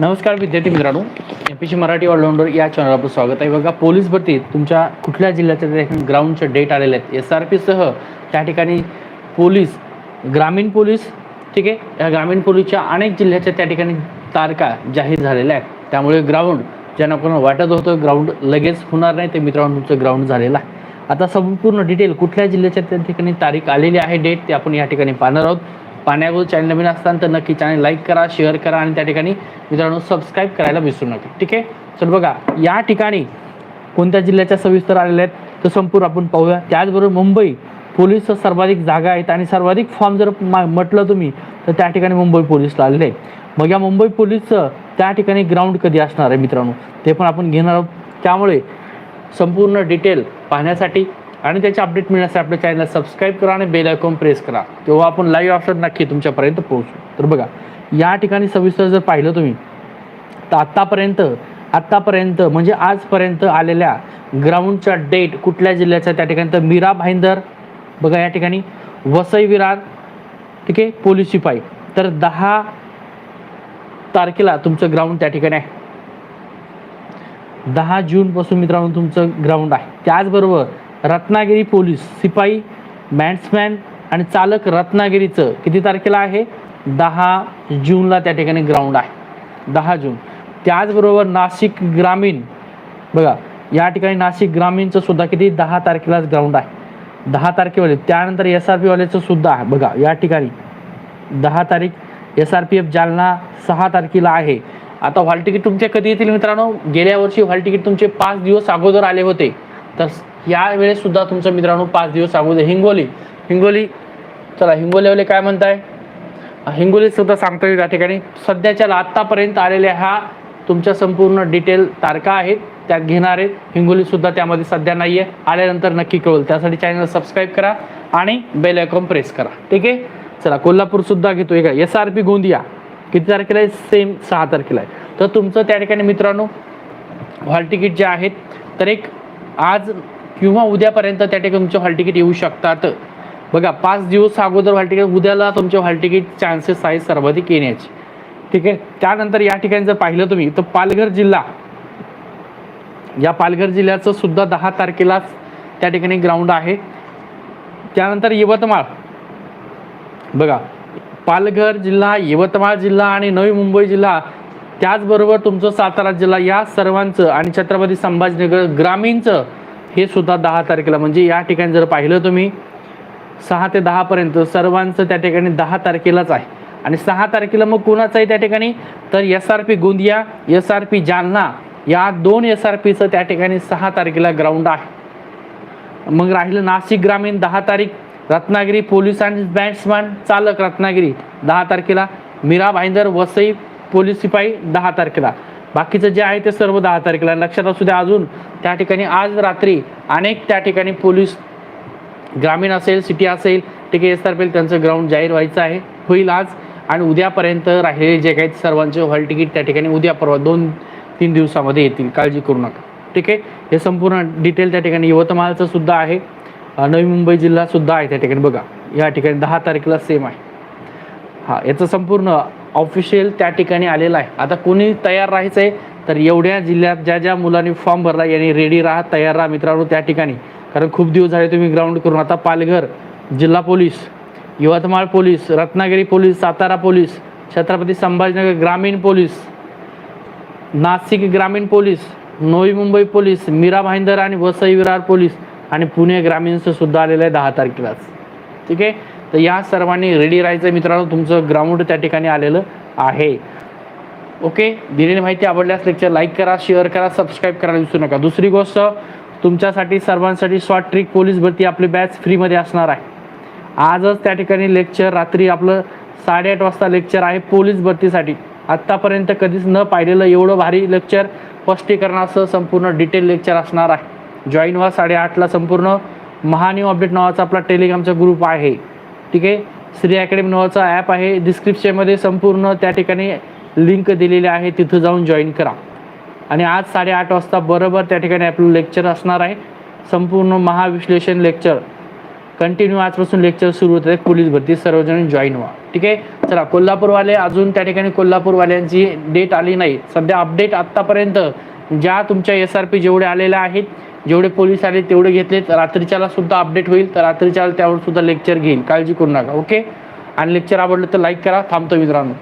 नमस्कार विद्यार्थी मित्रांनो M P C Marathi allrounder या चॅनलवर आपलं स्वागत आहे. बघा पोलीस भरतीत तुमच्या कुठल्या जिल्ह्याच्या त्या ठिकाणी ग्राउंडच्या डेट आलेले आहेत. एस आर पीसह त्या ठिकाणी पोलीस ग्रामीण पोलीस ठीक आहे? या ग्रामीण पोलीसच्या अनेक जिल्ह्याच्या त्या ठिकाणी तारखा जाहीर झालेल्या आहेत. त्यामुळे ग्राउंड ज्यांना कोणाला वाटत होतं ग्राउंड लगेच होणार नाही ते मित्रांनो तुमचं ग्राउंड झालेलं आहे. आता संपूर्ण डिटेल कुठल्या जिल्ह्याच्या त्या ठिकाणी तारीख आलेली आहे डेट ते आपण या ठिकाणी पाहणार आहोत. पाण्यावर चॅनल नवीन असताना तर नक्की चॅनल लाईक करा शेअर करा आणि त्या ठिकाणी मित्रांनो सबस्क्राईब करायला विसरू नका. ठीक आहे? चल बघा या ठिकाणी कोणत्या जिल्ह्याच्या सविस्तर आलेल्या आहेत तर संपूर्ण आपण पाहूया. त्याचबरोबर मुंबई पोलीस सर्वाधिक जागा आहेत आणि सर्वाधिक फॉर्म जर मा- म्हटलं तुम्ही तर त्या ठिकाणी मुंबई पोलीसला आलेले आहे मग या मुंबई पोलीसचं त्या ठिकाणी ग्राउंड कधी असणार आहे मित्रांनो? ते पण आपण घेणार आहोत. त्यामुळे संपूर्ण डिटेल पाहण्यासाठी आणि त्याचे अपडेट मिळण्यासाठी आपल्या चॅनल सबस्क्राईब करा आणि बेल आयकॉन प्रेस करा. तेव्हा आपण लाईव्ह ऑप्शन नक्की तुमच्यापर्यंत पोहोचू. तर बघा या ठिकाणी सविस्तर जर पाहिलं तुम्ही तर आत्तापर्यंत आत्तापर्यंत म्हणजे आजपर्यंत आलेल्या ग्राउंडच्या डेट कुठल्या जिल्ह्याचा त्या ठिकाणी? तर मीरा भाईंदर बघा या ठिकाणी वसई विरार ठीक आहे पोलीस शिपाई. तर दहा तारखेला तुमचं ग्राउंड त्या ठिकाणी आहे. दहा जूनपासून मित्रांनो तुमचं ग्राउंड आहे. त्याचबरोबर रत्नागिरी पोलीस सिपाई बॅट्समॅन आणि चालक रत्नागिरीचं किती तारखेला आहे? दहा जूनला त्या ठिकाणी ग्राउंड आहे. दहा जून. त्याचबरोबर नाशिक ग्रामीण बघा या ठिकाणी नाशिक ग्रामीणचं सुद्धा किती? दहा तारखेलाच ग्राउंड आहे. दहा तारखेवाले. त्यानंतर एस आर पीवाल्याचं सुद्धा आहे. बघा या ठिकाणी दहा तारीख S R P F Jalna सहा तारखेला आहे. आता हॉल तिकीट तुमचे कधी येतील मित्रांनो? गेल्या वर्षी हॉल तिकीट तुमचे पाच दिवस अगोदर आले होते. तर यावेळेस सुद्धा तुमचं मित्रांनो पाच दिवस अगोदर हिंगोली. हिंगोली चला हिंगोलीवाले काय म्हणताय? हिंगोली सुद्धा सांगता येईल या ठिकाणी. सध्याच्या आत्तापर्यंत आलेल्या ह्या तुमच्या संपूर्ण डिटेल तारखा आहेत त्यात घेणार आहेत. हिंगोली सुद्धा त्यामध्ये सध्या नाही आहे आल्यानंतर नक्की कळेल. त्यासाठी चॅनल सबस्क्राईब करा आणि बेल आयकॉन प्रेस करा. ठीक आहे? चला कोल्हापूर सुद्धा घेतो का? S R P Gondia. किती तारखेला आहे? सेम सहा तारखेला आहे. तर तुमचं त्या ठिकाणी मित्रांनो हॉल तिकीट जे आहेत तर एक आज किंवा उद्यापर्यंत त्या ठिकाणी तुमचे हॉल तिकीट येऊ शकतात. बघा पाच दिवस अगोदर हॉल तिकीट उद्याला तुमचे हॉल तिकीट चान्सेस आहे सर्वाधिक येण्याचे. ठीक आहे? त्यानंतर या ठिकाणी जर पाहिलं तुम्ही तर पालघर जिल्हा या पालघर जिल्ह्याचं सुद्धा दहा तारखेलाच त्या ठिकाणी ग्राउंड आहे. त्यानंतर यवतमाळ. बघा पालघर जिल्हा यवतमाळ जिल्हा आणि नवी मुंबई जिल्हा त्याचबरोबर तुमचं सातारा जिल्हा या सर्वांचं आणि छत्रपती संभाजीनगर ग्रामीणचं हे सुद्धा दहा तारखेला. म्हणजे या ठिकाणी जर पाहिलं तुम्ही सहा ते दहापर्यंत सर्वांचं त्या ठिकाणी दहा तारखेलाच आहे. आणि सहा तारखेला मग कोणाचं आहे त्या ठिकाणी? तर S R P Gondia S R P Jalna या दोन एस आर पीचं त्या ठिकाणी सहा तारखेला ग्राउंड आहे. मग राहिलं नाशिक ग्रामीण दहा तारीख रत्नागिरी पोलीस आणि बॅट्समॅन चालक रत्नागिरी दहा तारखेला. मीरा भाईंदर वसई पोलीस शिपाई दहा तारखेला. बाकीचं जे आहे ते सर्व दहा तारखेला. लक्षात असू द्या अजून त्या ठिकाणी आज रात्री अनेक त्या ठिकाणी पोलीस ग्रामीण असेल सिटी असेल ठीक आहे एस त्यांचं ग्राउंड जाहीर व्हायचं आहे होईल आज. आणि उद्यापर्यंत राहिलेले जे काही सर्वांचे हॉल तिकीट त्या ठिकाणी उद्या परवा दोन तीन दिवसामध्ये येतील. काळजी करू नका. ठीक आहे? हे संपूर्ण डिटेल त्या ठिकाणी यवतमाळचं सुद्धा आहे. नवी मुंबई जिल्हा सुद्धा आहे त्या ठिकाणी. बघा या ठिकाणी दहा तारखेला सेम आहे. हा याचं संपूर्ण ऑफिशियल त्या ठिकाणी आलेलं आहे. आता कोणी तयार राहायचं आहे तर एवढ्या जिल्ह्यात ज्या ज्या मुलांनी फॉर्म भरला यांनी रेडी राहा तयार राहा मित्रांनो त्या ठिकाणी. कारण खूप दिवस झाले तुम्ही ग्राउंड करून. आता पालघर जिल्हा police Yavatmal police Ratnagiri police Satara police Chhatrapati Sambhajinagar ग्रामीण पोलीस नाशिक ग्रामीण पोलीस नवी मुंबई पोलीस मीरा भाईंदर आणि वसई विरार पोलीस आणि पुणे ग्रामीणचं सुद्धा आलेलं आहे दहा तारखेलाच. ठीक आहे? तर या सर्वांनी रेडी राहायचं मित्रांनो. तुमचं ग्राउंड त्या ठिकाणी आलेलं आहे. ओके दिलेली माहिती आवडल्यास लेक्चर लाईक करा शेअर करा सबस्क्राईब करायला विसरू नका. दुसरी गोष्ट तुमच्यासाठी सर्वांसाठी शॉर्ट ट्रिक पोलीस भरती आपली बॅच फ्रीमध्ये असणार आहे. आजच त्या ठिकाणी लेक्चर रात्री आपलं साडेआठ वाजता लेक्चर आहे पोलीस भरतीसाठी. आत्तापर्यंत कधीच न पाहिलेलं एवढं भारी लेक्चर स्पष्टीकरणासह संपूर्ण डिटेल लेक्चर असणार आहे. जॉईन व्हा साडेआठला संपूर्ण महान्यू अपडेट नावाचा आपला टेलिग्रामचा ग्रुप आहे. ठीक आहे श्री अकॅडमी नावाचा ॲप आहे. डिस्क्रिप्शनमध्ये संपूर्ण त्या ठिकाणी लिंक दिलेली आहे. तिथं जाऊन जॉईन करा. आणि आज साडेआठ वाजता बरोबर त्या ठिकाणी आपलं लेक्चर असणार आहे. संपूर्ण महाविश्लेषण लेक्चर कंटिन्यू आजपासून लेक्चर सुरू होत आहेत. पोलीस भरती सर्वजण जॉईन व्हा. ठीक आहे? चला कोल्हापूरवाले अजून त्या ठिकाणी कोल्हापूरवाल्यांची डेट आली नाही. सध्या अपडेट आत्तापर्यंत ज्या तुमच्या एस आर पी जेवढे आलेल्या आहेत जेवढे पोलीस आले तेवढे घेतलेत. रात्रीच्याला सुद्धा अपडेट होईल. तर रात्रीच्याला त्यावर सुद्धा लेक्चर घेईल काळजी करू नका. ओके आणि लेक्चर आवडलं तर लाईक करा. थांबतो मित्रांनो.